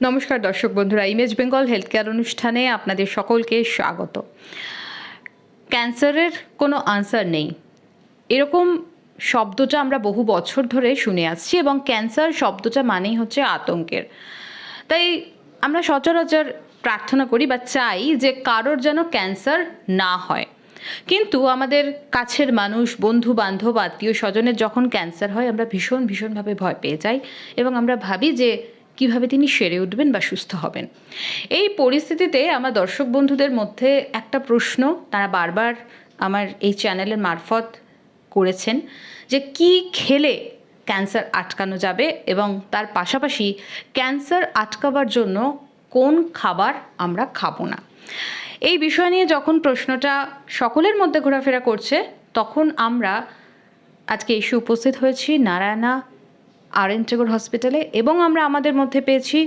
নমস্কার দর্শক বন্ধুরা ইমেজ বেঙ্গল হেলথ কেয়ার অনুষ্ঠানে আপনাদের সকলকে স্বাগত। ক্যান্সারের কোনো আনসার নেই। এরকম শব্দটা আমরা বহু বছর ধরে শুনে আসছি এবং ক্যান্সার শব্দটা মানেই হচ্ছে আতঙ্কের। তাই আমরা সচরাচর প্রার্থনা করি বা চাই যে কারোর যেন ক্যান্সার না হয়। কিন্তু আমাদের কাছের মানুষ বন্ধু বান্ধব আত্মীয় স্বজনের যখন ক্যান্সার হয়, আমরা ভীষণ ভীষণভাবে ভয় পেয়ে যাই এবং আমরা ভাবি যে কীভাবে তিনি সেরে উঠবেন বা সুস্থ হবেন। এই পরিস্থিতিতে আমার দর্শক বন্ধুদের মধ্যে একটা প্রশ্ন তারা বারবার আমার এই চ্যানেলের মারফত করেছেন যে কি খেলে ক্যান্সার আটকানো যাবে এবং তার পাশাপাশি ক্যান্সার আটকাবার জন্য কোন খাবার আমরা খাব না। এই বিষয় নিয়ে যখন প্রশ্নটা সকলের মধ্যে ঘোরাফেরা করছে, তখন আমরা আজকে এসে উপস্থিত হয়েছি নারায়ণা আর এন টেগোর হসপিটালে এবং আমরা আমাদের মধ্যে পেয়েছি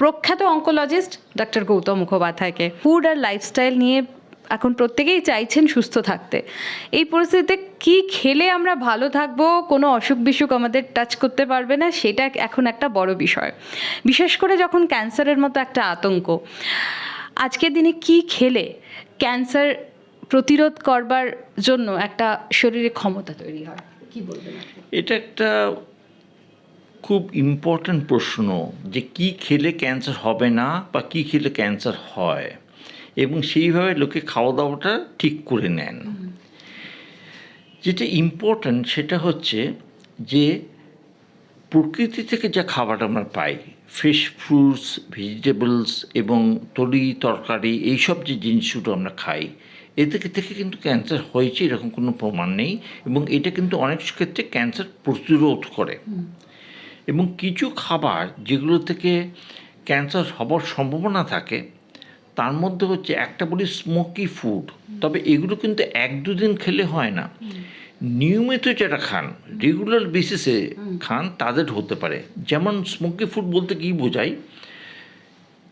প্রখ্যাত অঙ্কোলজিস্ট ডক্টর গৌতম মুখোপাধ্যায়কে। ফুড আর লাইফস্টাইল নিয়ে এখন প্রত্যেকেই চাইছেন সুস্থ থাকতে। এই পরিস্থিতিতে কি খেলে আমরা ভালো থাকব, কোনো অসুখ বিসুখ আমাদের টাচ করতে পারবে না, সেটা এখন একটা বড় বিষয়। বিশেষ করে যখন ক্যান্সারের মতো একটা আতঙ্ক। আজকের দিনে কি খেলে ক্যান্সার প্রতিরোধ করবার জন্য একটা শরীরে ক্ষমতা তৈরি হয়? কি বলবেন এটা একটা খুব ইম্পর্ট্যান্ট প্রশ্ন যে কি খেলে ক্যান্সার হবে না বা কি খেলে ক্যান্সার হয়? এবং সেইভাবে লোকে খাওয়া দাওয়াটা ঠিক করে নেন। যেটা ইম্পর্ট্যান্ট সেটা হচ্ছে যে প্রকৃতি থেকে যা খাবার আমরা পাই ফ্রেশ ফ্রুটস ভেজিটেবলস এবং তরি, তরকারি, এইসব যে জিনিসগুলো আমরা খাই এ থেকে থেকে কিন্তু ক্যান্সার হয়েছে এরকম কোনো প্রমাণ নেই এবং এটা কিন্তু অনেক ক্ষেত্রে ক্যান্সার প্রতিরোধ করে। এবং কিছু খাবার যেগুলো থেকে ক্যান্সার হবার সম্ভাবনা থাকে তার মধ্যে হচ্ছে একটা বলি স্মোকি ফুড তবে এগুলো কিন্তু এক দুদিন খেলে হয় না। নিয়মিত যেটা খান রেগুলার বেসিসে খান তাদের হতে পারে। যেমন স্মোকি ফুড বলতে কী বোঝায়?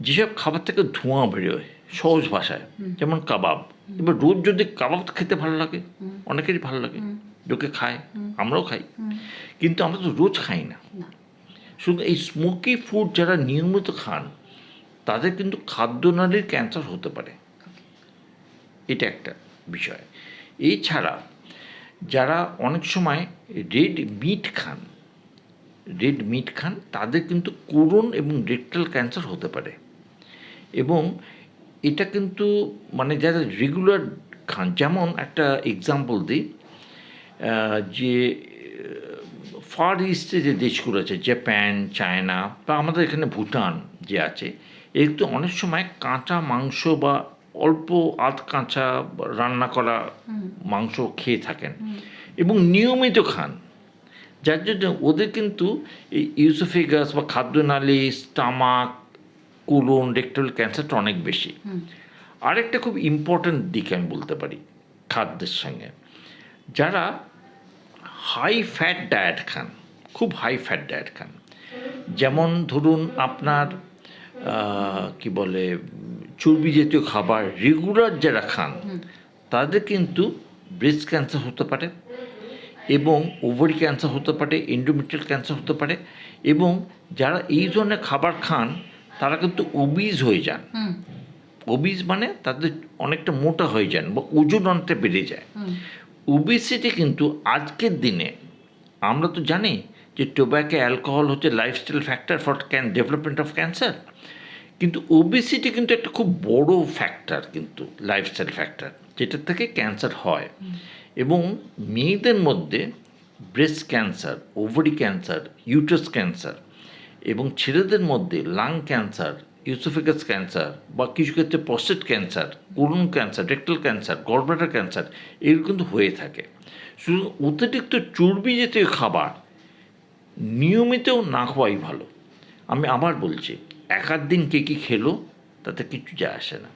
যেসব খাবার থেকে ধোঁয়া বেরোয় সহজ ভাষায় যেমন কাবাব। এবার রোজ যদি কাবাব খেতে ভালো লাগে অনেকেরই ভালো লাগে। লোকে খায় আমরাও খাই। কিন্তু আমরা তো রোজ খাই না। শুধু এই স্মোকি ফুড যারা নিয়মিত খান, তাদের কিন্তু খাদ্যনালীর ক্যান্সার হতে পারে। এটা একটা বিষয়। এছাড়া যারা অনেক সময় রেড মিট খান রেড মিট খান, তাদের কিন্তু কোরন এবং রেকটাল ক্যান্সার হতে পারে। এবং এটা কিন্তু মানে যারা রেগুলার খান, যেমন একটা এক্সাম্পল দিই যে ফার ইস্টে যে দেশগুলো আছে জাপান চায়না বা আমাদের এখানে ভুটান যে আছে এর তো অনেক সময় কাঁচা মাংস বা অল্প আধ কাঁচা রান্না করা মাংস খেয়ে থাকেন। এবং নিয়মিত খান। যার জন্য ওদের কিন্তু এই ইউসোফিগাস বা খাদ্যনালী স্টামাক কোলন রেক্টাল ক্যান্সারটা অনেক বেশি। আরেকটা খুব ইম্পর্ট্যান্ট দিক আমি বলতে পারি খাদ্যের সঙ্গে। যারা হাই ফ্যাট ডায়েট খান খুব হাই ফ্যাট ডায়েট খান। যেমন ধরুন আপনার কি বলে চর্বি জাতীয় খাবার রেগুলার যারা খান তাদের কিন্তু ব্রেস্ট ক্যান্সার হতে পারে এবং ওভারি ক্যান্সার হতে পারে এন্ডোমেট্রিয়াল ক্যান্সার হতে পারে এবং যারা এই ধরনের খাবার খান তারা কিন্তু ওবিজ হয়ে যান। ওবিজ মানে তাদের অনেকটা মোটা হয়ে যান বা ওজন অনেকটা বেড়ে যায়। ওবিসিটি কিন্তু আজকের দিনে আমরা তো জানি যে টোব্যাকো অ্যালকোহল হচ্ছে lifestyle factor for can development of cancer কিন্তু ওবিসিটি কিন্তু একটা খুব বড় ফ্যাক্টর কিন্তু লাইফস্টাইল ফ্যাক্টর যেটার থেকে ক্যান্সার হয়। এবং মেয়েদের মধ্যে breast cancer ovary cancer uterus cancer এবং ছেলেদের মধ্যে লাং ক্যান্সার ইউসোফিকাস ক্যান্সার বা কিছু ক্ষেত্রে prostate cancer colon cancer rectal cancer gallbladder cancer এগুলো কিন্তু হয়ে থাকে। শুধু অতিরিক্ত চর্বি জাতীয় খাবার নিয়মিত না খাওয়াই ভালো। আমি আবার বলছি এক আধ দিন কে কী খেলো তাতে কিছু যায় আসে না।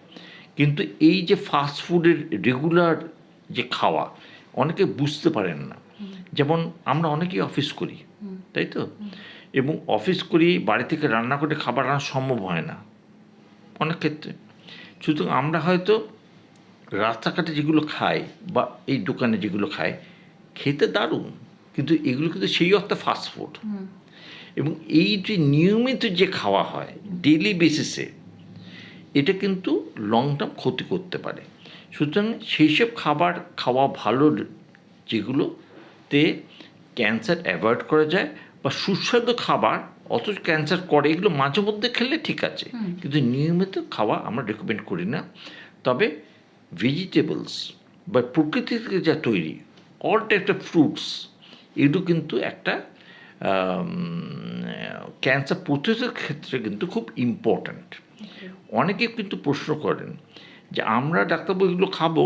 কিন্তু এই যে ফাস্ট ফুডের রেগুলার যে খাওয়া অনেকে বুঝতে পারেন না। যেমন আমরা অনেকেই অফিস করি তাই তো? এবং অফিস করি বাড়ি থেকে রান্না করে খাবার আনা সম্ভব হয় না। অনেক ক্ষেত্রে। সুতরাং আমরা হয়তো রাস্তাঘাটে যেগুলো খাই বা এই দোকানে যেগুলো খাই খেতে দারুণ কিন্তু এগুলো কিন্তু সেই অর্থে ফাস্ট ফুড এবং এই যে নিয়মিত যে খাওয়া হয় ডেলি বেসিসে এটা কিন্তু লং টার্ম ক্ষতি করতে পারে। সুতরাং সেই সব খাবার খাওয়া ভালো যেগুলোতে ক্যান্সার অ্যাভয়েড করা যায় বা সুস্বাদু খাবার অথচ ক্যান্সার করে এগুলো মাঝে মধ্যে খেলে ঠিক আছে। কিন্তু নিয়মিত খাওয়া আমরা রেকমেন্ড করি না। তবে ভেজিটেবলস বা প্রকৃতি থেকে যা তৈরি অল টাইপস অফ ফ্রুটস এগুলো কিন্তু একটা ক্যান্সার প্রতিরোধের ক্ষেত্রে কিন্তু খুব ইম্পর্ট্যান্ট অনেকে কিন্তু প্রশ্ন করেন যে আমরা ডাক্তারবাবু এগুলো খাব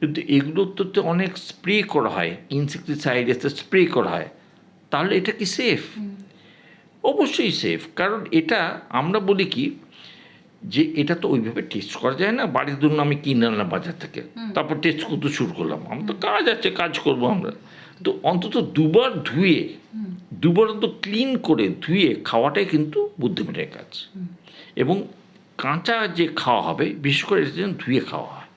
কিন্তু এগুলো তো অনেক স্প্রে করা হয় ইনসেকটিসাইড স্প্রে করা হয়। তাহলে এটা কি সেফ অবশ্যই সেফ কারণ এটা আমরা বলি কি যে এটা তো ওইভাবে টেস্ট করা যায় না বাড়ির ধরুন আমি কিনে আনলাম বাজার থেকে তারপর টেস্ট করতে শুরু করলাম আমার তো কাজ আছে কাজ করব আমরা। তো অন্তত দুবার ধুয়ে দুবার অন্তত ক্লিন করে ধুয়ে খাওয়াটাই কিন্তু বুদ্ধিমানের কাজ। এবং কাঁচা যে খাওয়া হবে বিশেষ করে এটা যেন ধুয়ে খাওয়া হয়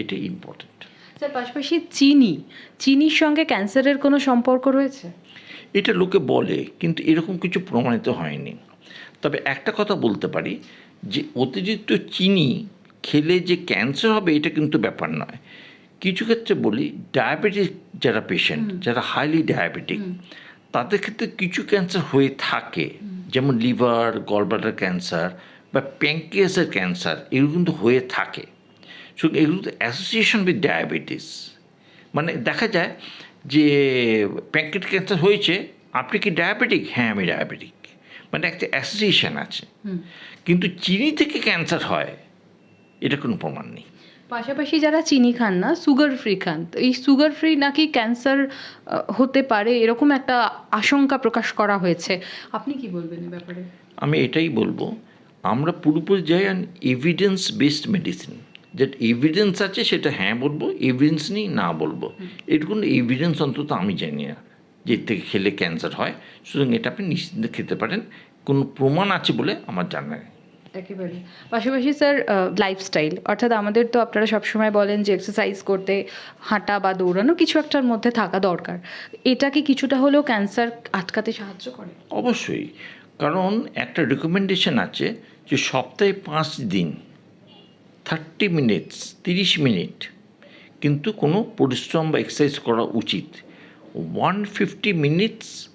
এটা ইম্পর্টেন্ট স্যার পাশাপাশি চিনি চিনির সঙ্গে ক্যান্সারের কোনো সম্পর্ক রয়েছে? এটা লোকে বলে কিন্তু এরকম কিছু প্রমাণিত হয়নি। তবে একটা কথা বলতে পারি যে অতিরিক্ত চিনি খেলে যে ক্যান্সার হবে এটা কিন্তু ব্যাপার নয়। কিছু ক্ষেত্রে বলি ডায়াবেটিক যারা পেশেন্ট যারা হাইলি ডায়াবেটিক তাদের ক্ষেত্রে কিছু ক্যান্সার হয়ে থাকে। যেমন লিভার গলব্লাডার ক্যান্সার বা প্যাঙ্কিয়াসের ক্যান্সার এগুলো কিন্তু হয়ে থাকে। সুতরাং এগুলো অ্যাসোসিয়েশন উইথ ডায়াবেটিস মানে দেখা যায় যে প্যাঙ্কেট ক্যান্সার হয়েছে আপনি কি ডায়াবেটিক? হ্যাঁ আমি ডায়াবেটিক। মানে একটা অ্যাসোসিয়েশন আছে। কিন্তু চিনি থেকে ক্যান্সার হয় এটা কোনো প্রমাণ নেই। পাশাপাশি যারা চিনি খান না সুগার ফ্রি খান তো এই সুগার ফ্রি নাকি ক্যান্সার হতে পারে এরকম একটা আশঙ্কা প্রকাশ করা হয়েছে। আপনি কি বলবেন এই ব্যাপারে? আমি এটাই বলব আমরা পুরোপুরি যাই অ্যান এভিডেন্স বেসড মেডিসিন যেটা এভিডেন্স আছে সেটা হ্যাঁ বলব এভিডেন্স নেই না বলব। এটুকুন এভিডেন্স অন্তত আমি জানি না যে থেকে খেলে ক্যান্সার হয়। সুতরাং এটা আপনি নিশ্চিন্তে খেতে পারেন। কোনো প্রমাণ আছে বলে আমার জানা নেই। একেবারে। পাশাপাশি স্যার লাইফস্টাইল অর্থাৎ আমাদের তো আপনারা সবসময় বলেন যে এক্সারসাইজ করতে হাঁটা বা দৌড়ানো কিছু একটার মধ্যে থাকা দরকার। এটা কি কিছুটা হলেও ক্যান্সার আটকাতে সাহায্য করে? অবশ্যই। কারণ একটা রেকমেন্ডেশন আছে যে সপ্তাহে পাঁচ দিন থার্টি মিনিটস তিরিশ মিনিট কিন্তু কোনো পরিশ্রম বা এক্সারসাইজ করা উচিত। One fifty minutes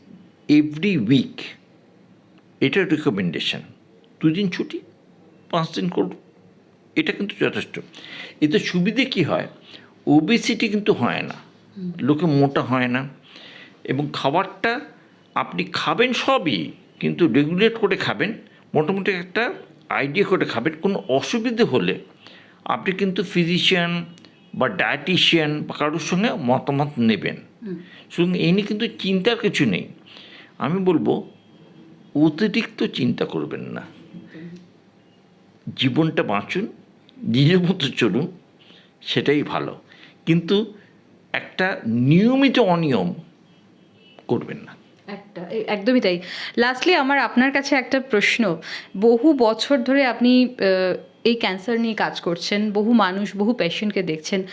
every week এটা রেকমেন্ডেশন দুদিন ছুটি পাঁচ দিন করুন এটা কিন্তু যথেষ্ট। এতে সুবিধে কী হয়? ওবেসিটি কিন্তু হয় না। লোকে মোটা হয় না। এবং খাবারটা আপনি খাবেন সবই কিন্তু রেগুলেট করে খাবেন। মোটামুটি একটা আইডিয়া করে খাবেন। কোনো অসুবিধে হলে আপনি কিন্তু ফিজিশিয়ান বা ডায়েটিশিয়ান বা কারোর সঙ্গে মতামত নেবেন। সুতরাং এই নিয়ে কিন্তু চিন্তার কিছু নেই। আমি বলব অতিরিক্ত চিন্তা করবেন না। জীবনটা বাঁচুন নিজের মতো চলুন সেটাই ভালো। কিন্তু একটা নিয়মিত অনিয়ম করবেন না। একটা একদমই তাই। লাস্টলি আমার আপনার কাছে একটা প্রশ্ন। বহু বছর ধরে আপনি এই ক্যান্সার নিয়ে কাজ করছেন, বহু মানুষ, বহু পেশেন্টকে দেখছেন।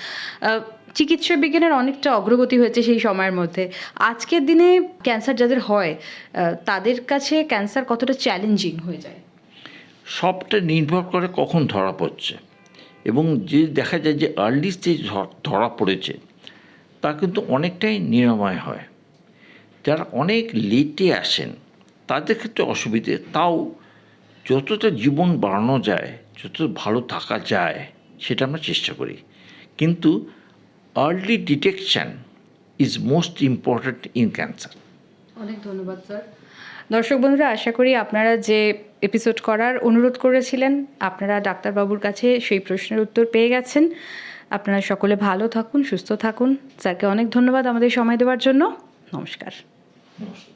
চিকিৎসা বিজ্ঞানের অনেকটা অগ্রগতি হয়েছে সেই সময়ের মধ্যে। আজকের দিনে ক্যান্সার যাদের হয় তাদের কাছে ক্যান্সার কতটা চ্যালেঞ্জিং হয়ে যায়? সবটা নির্ভর করে কখন ধরা পড়ছে। এবং যে দেখা যায় যে আর্লি স্টেজ ধরা পড়েছে, তা কিন্তু অনেকটাই নিরাময় হয়। যারা অনেক লেটে আসেন, তাদের ক্ষেত্রে অসুবিধে, তাও যতটা জীবন বাড়ানো যায় যত ভালো থাকা যায় সেটা আমরা চেষ্টা করি। কিন্তু early detection is most important in cancer অনেক ধন্যবাদ স্যার। দর্শক বন্ধুরা আশা করি আপনারা যে এপিসোড করার অনুরোধ করেছিলেন আপনারা ডাক্তারবাবুর কাছে সেই প্রশ্নের উত্তর পেয়ে গেছেন। আপনারা সকলে ভালো থাকুন সুস্থ থাকুন। স্যারকে অনেক ধন্যবাদ আমাদের সময় দেওয়ার জন্য। নমস্কার। নমস্কার।